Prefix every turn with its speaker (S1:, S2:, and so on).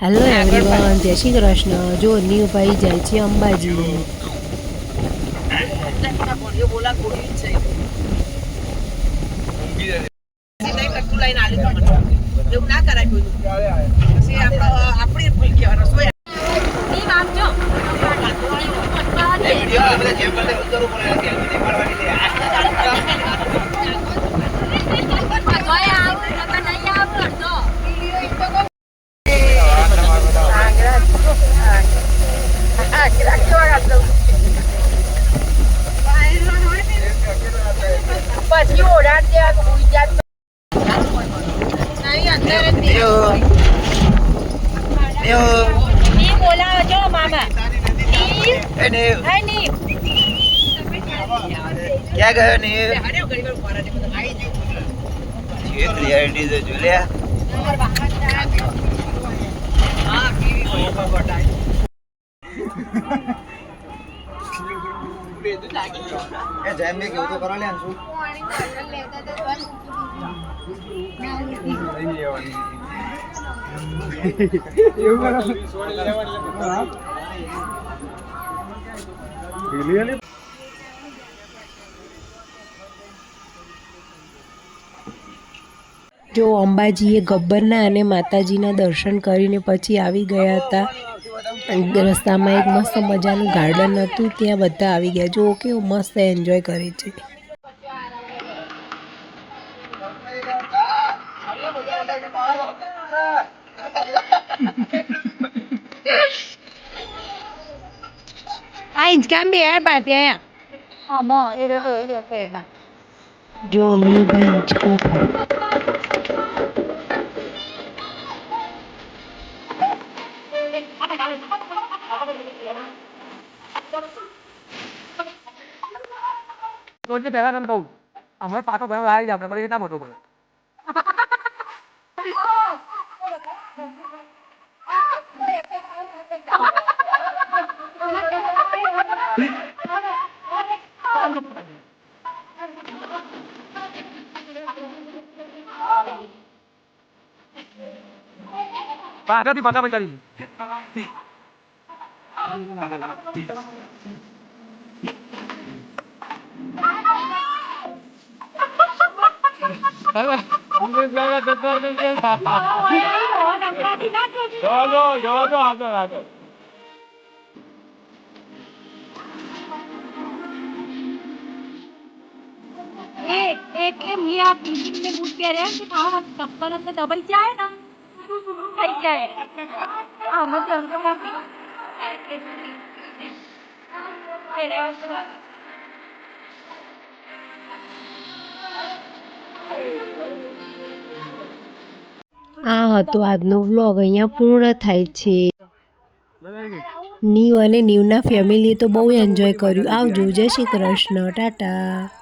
S1: Hello everyone જય શ્રી કૃષ્ણ. જો નીવભાઈ જાય છે અંબાજી.
S2: આપણી
S3: ક્યાં ગયો ને રિયાલિટી તો જોલ્યા
S2: હા,
S3: તો કરો લે
S1: જો અંબાજીએ ગબ્બરના અને માતાજીના દર્શન કરીને પછી આવી ગયા હતા રસ્તામાં એક મસ્ત મજાનું ગાર્ડન હતું ત્યાં બધા આવી ગયા. જો કેવું મસ્ત એન્જોય કરે છે. જો નીવભાઈ હિંચકો
S4: રોજની પહેલા તમે કહું અમે પાછો ભણવા આવી જાવ પછી એટલા મોટો પડે. પાછળથી પાછા કરી ચલો ચલો આગળ આગળ
S1: આ હતો આજનો વ્લોગ અહીંયા પૂર્ણ થાય છે. નીવ અને નીવના ફેમિલી તો બહુ એન્જોય કર્યું. આવજો, જય શ્રી કૃષ્ણ, ટાટા.